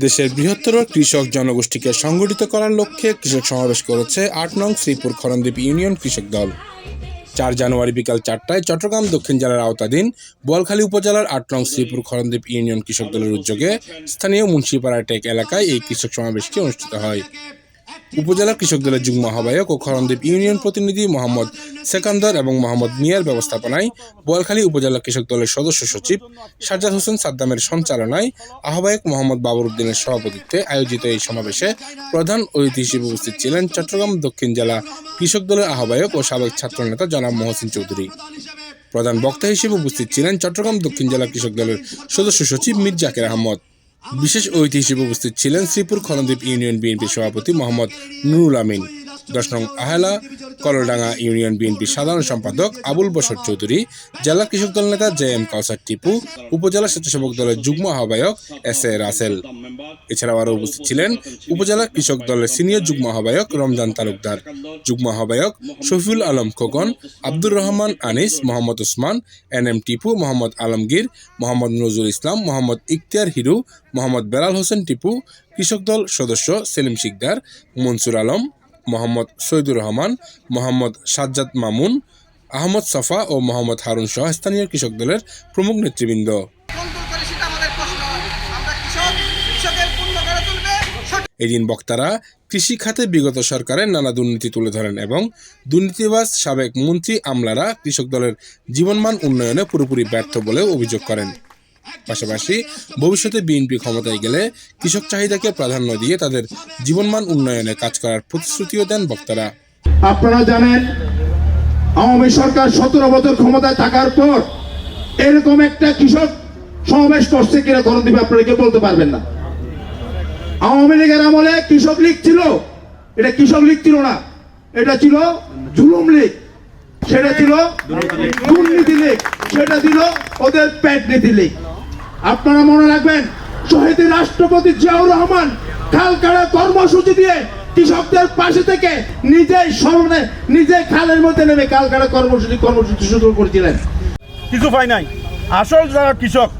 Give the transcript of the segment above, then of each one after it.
দেশের বৃহত্তর কৃষক জনগোষ্ঠীকে সংগঠিত করার লক্ষ্যে কৃষক সমাবেশ করেছে আট নং শ্রীপুর খরণদ্বীপ ইউনিয়ন কৃষক দল। চার জানুয়ারি বিকাল চারটায় চট্টগ্রাম দক্ষিণ জেলার আওতাধীন বোয়ালখালী উপজেলার আট নং শ্রীপুর খরণদ্বীপ ইউনিয়ন কৃষক দলের উদ্যোগে স্থানীয় মুন্সিপাড়া টেক এলাকায় এই কৃষক সমাবেশটি অনুষ্ঠিত হয়। উপজেলা কৃষক দলের যুগ্ম আহ্বায়ক ও খরণদ্বীপ ইউনিয়ন প্রতিনিধি মোহাম্মদ সেকান্দর এবং মোহাম্মদ মিয়ার ব্যবস্থাপনায় বোয়ালখালী উপজেলা কৃষক দলের সদস্য সচিব সাজ্জাদ হোসেন সাদ্দামের সঞ্চালনায় আহ্বায়ক মোহাম্মদ বাবর উদ্দিনের সভাপতিত্বে আয়োজিত এই সমাবেশে প্রধান অতিথি হিসেবে উপস্থিত ছিলেন চট্টগ্রাম দক্ষিণ জেলা কৃষক দলের আহ্বায়ক ও সাবেক ছাত্রনেতা জনাব মহসিন চৌধুরী। প্রধান বক্তা হিসেবে উপস্থিত ছিলেন চট্টগ্রাম দক্ষিণ জেলা কৃষক দলের সদস্য সচিব মীর জাকের আহমদ। বিশেষ অতিথি হিসেবে উপস্থিত ছিলেন শ্রীপুর খনদ্বীপ ইউনিয়ন বিএনপি সভাপতি মোহাম্মদ নুরুল আমিন। দশ নং আহেলা, কলডাঙ্গা ইউনিয়ন বিএনপি সাধারণ সম্পাদক আবুল বসর চৌধুরী, জেলা কৃষক দল নেতা জে এম কাউসার টিপু, উপজেলা স্বেচ্ছাসেবক দলের যুগ্ম আহ্বায়ক এস এ রাসেল। এছাড়াও আরও উপস্থিত ছিলেন উপজেলা কৃষক দলের সিনিয়র যুগ্ম আহ্বায়ক রমজান তালুকদার, যুগ্ম আহ্বায়ক শফিউল আলম খোকন, আব্দুর রহমান আনিস, মোহাম্মদ ওসমান এন এম টিপু, মোহাম্মদ আলমগীর, মোহাম্মদ নজরুল ইসলাম, মোহাম্মদ ইখতিয়ার হিরু, মোহাম্মদ বেলাল হোসেন টিপু, কৃষক দল সদস্য সেলিম শিকদার, মনসুর আলম মোহাম্মদ সৈদুর রহমান, মোহাম্মদ সাজ্জাদ মামুন, আহমদ সফা ও মোহাম্মদ হারুন সহ স্থানীয় কৃষক দলের প্রমুখ নেতৃবৃন্দ। এদিন বক্তারা কৃষি খাতে বিগত সরকারের নানা দুর্নীতি তুলে ধরেন এবং দুর্নীতিবাজ সাবেক মন্ত্রী আমলারা কৃষক দলের জীবনমান উন্নয়নে পুরোপুরি ব্যর্থ বলেও অভিযোগ করেন। পাশাপাশি ভবিষ্যতে বিএনপি ক্ষমতায় গেলে কৃষক চাহিদাকে প্রাধান্য দিয়ে তাদের জীবনমান উন্নয়নে কাজ করার প্রতিশ্রুতিও দেন বক্তারা। আপনারা জানেন, আওয়ামী সরকার সতেরো বছর ক্ষমতায় থাকার পর এরকম একটা কৃষক সমাবেশ করছে কিনা করণ দিবে, আপনারা কেউ বলতে পারবেন না। আওয়ামী লীগের আমলে কৃষক লীগ ছিল, এটা কৃষক লীগ ছিল না, এটা ছিল জুলুম লীগ, সেটা ছিল দুর্নীতি লীগ, সেটা ছিল ওদের পেট নীতি লীগ। আপনারা মনে রাখবেন, শহীদ রাষ্ট্রপতি জিয়াউর রহমান খালকাড়া কর্মসূচি দিয়ে কৃষকদের পাশে থেকে নিজেই স্মরণে নিজে খালের মধ্যে নেমে কালকাড়া কর্মসূচি কর্মসূচি শুরু করেছিলেন। কিছু পাই নাই। আসল যারা কৃষক,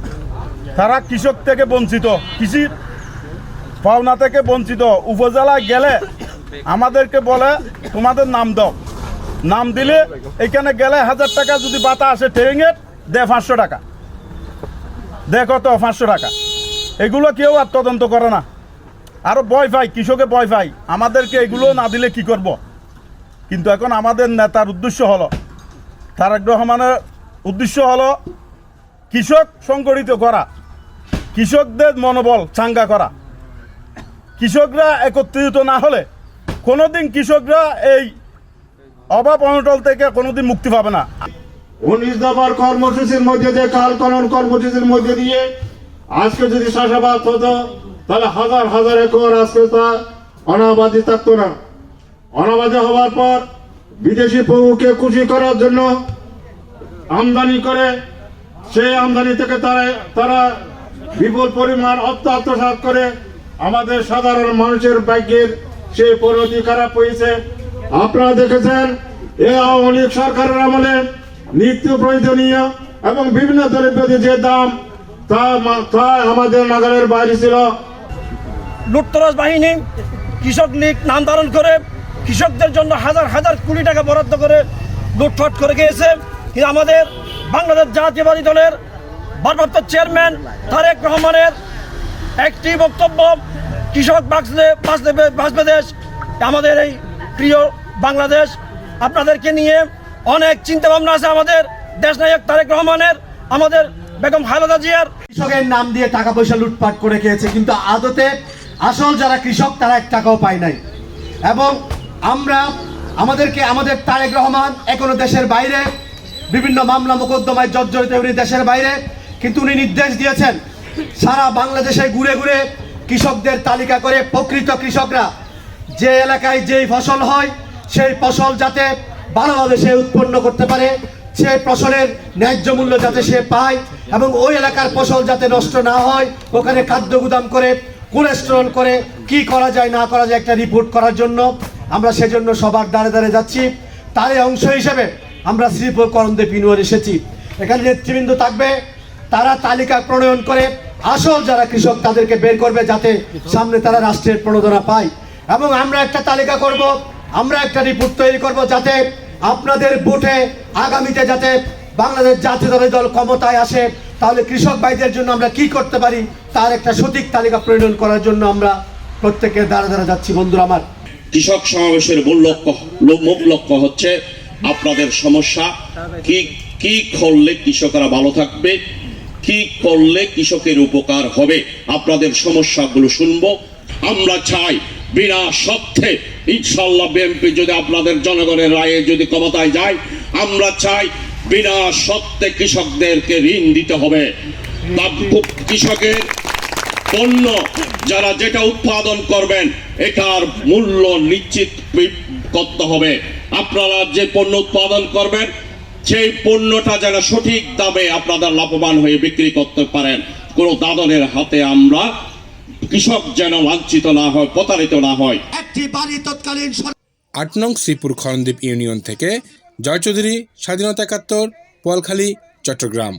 তারা কৃষক থেকে বঞ্চিত। কৃষির পাওনা থেকে বঞ্চিত। উপজেলায় গেলে আমাদেরকে বলে, তোমাদের নাম দাও। নাম দিলে এখানে গেলে হাজার টাকা যদি বাতা আসে ট্রেনের দে পাঁচশো টাকা। দে কত, পাঁচশো টাকা। এগুলো কেউ আর তদন্ত করে না। আরও ভয় পাই, কৃষকে ভয় পাই। আমাদেরকে এগুলো না দিলে কি করব? কিন্তু এখন আমাদের নেতার উদ্দেশ্য হলো, তারেক রহমানের উদ্দেশ্য হলো কৃষক সংগঠিত করা, কৃষকদের মনোবল চাঙ্গা করা। কৃষকরা একত্রিত না হলে কোনোদিন কৃষকরা এই অভাব অনটল থেকে কোনোদিন মুক্তি পাবে না। উনিশ দফার কর্মসূচির মধ্যে দিয়ে কাল কানুন কর্মসূচির মধ্যে দিয়ে আজকে যদি চাষাবাদ হতো, তাহলে হাজার হাজার একর আজকে তা অনাবাদি থাকতো না। অনাবাদি হওয়ার পর বিদেশি পৌকে খুশি করার জন্য আমদানি করে, সেই আমদানি থেকে তারা তারা বিপুল পরিমাণ অর্থ আত্মসাৎ করে আমাদের সাধারণ মানুষের ভাগ্যের সেই পরিণতি খারাপ হয়েছে। আপনারা দেখেছেন এ আওয়ামী লীগ সরকারের আমলে নিত্য প্রয়োজনীয় এবং বিভিন্ন দ্রব্যের যে দাম, তা আমাদের নাগালের বাইরে ছিল। লুটতরাজ বাহিনী কৃষক লীগ নাম ধারণ করে কৃষকদের জন্য হাজার হাজার কোটি টাকা বরাদ্দ করে লুটফাট করে গিয়েছে। কিন্তু আমাদের বাংলাদেশ জাতীয়বাদী দলের ভারপ্রাপ্ত চেয়ারম্যান তারেক রহমানের একটি বক্তব্য, কৃষক বাঁচলে বাঁচলে, বাঁচবে দেশ, আমাদের এই প্রিয় বাংলাদেশ। আপনাদেরকে নিয়ে অনেক চিন্তা ভাবনা আছে আমাদের। দেশ নায়ক তারেক রহমানের, আমাদের বেগম খালেদা জিয়ার। কৃষকের নাম দিয়ে টাকা পয়সা লুটপাট করে খেয়েছে, কিন্তু আদতে আসল যারা কৃষক, তারা এক টাকাও পায় নাই। এবং আমরা, আমাদেরকে আমাদের তারেক রহমান এখনও দেশের বাইরে, বিভিন্ন মামলা মোকদ্দমায় জর্জরিত উনি দেশের বাইরে, কিন্তু উনি নির্দেশ দিয়েছেন, সারা বাংলাদেশে ঘুরে ঘুরে কৃষকদের তালিকা করে প্রকৃত কৃষকরা যে এলাকায় যেই ফসল হয়, সেই ফসল যাতে ভালোভাবে সে উৎপন্ন করতে পারে, সে ফসলের ন্যায্য মূল্য যাতে সে পায় এবং ওই এলাকার ফসল যাতে নষ্ট না হয়, ওখানে খাদ্য গুদাম করে, কোলেস্ট্রল করে, কি করা যায়, না করা যায় একটা রিপোর্ট করার জন্য আমরা সেজন্য সবার দাঁড়ে দাঁড়ে যাচ্ছি। তারই অংশ হিসেবে আমরা শ্রীপুর করণদেব ইউনিয়ন এসেছি। এখানে নেতৃবৃন্দ থাকবে, তারা তালিকা প্রণয়ন করে, আসল যারা কৃষক তাদেরকে বের করবে যাতে সামনে তারা রাষ্ট্রের প্রণোদনা পায়। এবং আমরা একটা তালিকা করব, আমরা একটা রিপোর্ট তৈরি করব যাতে আপনাদের ভোটে আগামীতে যাতে বাংলাদেশ জাতীয়তাবাদী দল ক্ষমতায় আসে, তাহলে কৃষক ভাইদের জন্য আমরা কি করতে পারি, তার একটা সঠিক তালিকা প্রণয়ন করার জন্য আমরা প্রত্যেকের দ্বারা দ্বারা যাচ্ছি, বন্ধুরা আমার। কৃষক সমাবেশের মূল লক্ষ্য মূল লক্ষ্য হচ্ছে আপনাদের সমস্যা। কি কি করলে কৃষকরা ভালো থাকবে, কি করলে কৃষকের উপকার হবে, আপনাদের সমস্যাগুলো শুনব। আমরা চাই বিনা সত্যে ইনশাল্লাহ বিএনপি যদি আপনাদের জনগণের রায়ে যদি ক্ষমতায় যায়, আমরা চাই বিনা সত্যে কৃষকদেরকে ঋণ দিতে হবে। কৃষকের পণ্য যারা যেটা উৎপাদন করবেন, এটার মূল্য নিশ্চিত করতে হবে। আপনারা যে পণ্য উৎপাদন করবেন, সেই পণ্যটা যেন সঠিক দামে আপনারা লাভবান হয়ে বিক্রি করতে পারেন। কোনো দাদনের হাতে আমরা কৃষক যেন লাঞ্ছিত না হয় প্রতারিত না হয়। একটি বাড়ি তৎকালীন আট নং শ্রীপুর খরণদ্বীপ ইউনিয়ন থেকে জয় চৌধুরী স্বাধীনতা একাত্তর পোয়ালখালী চট্টগ্রাম।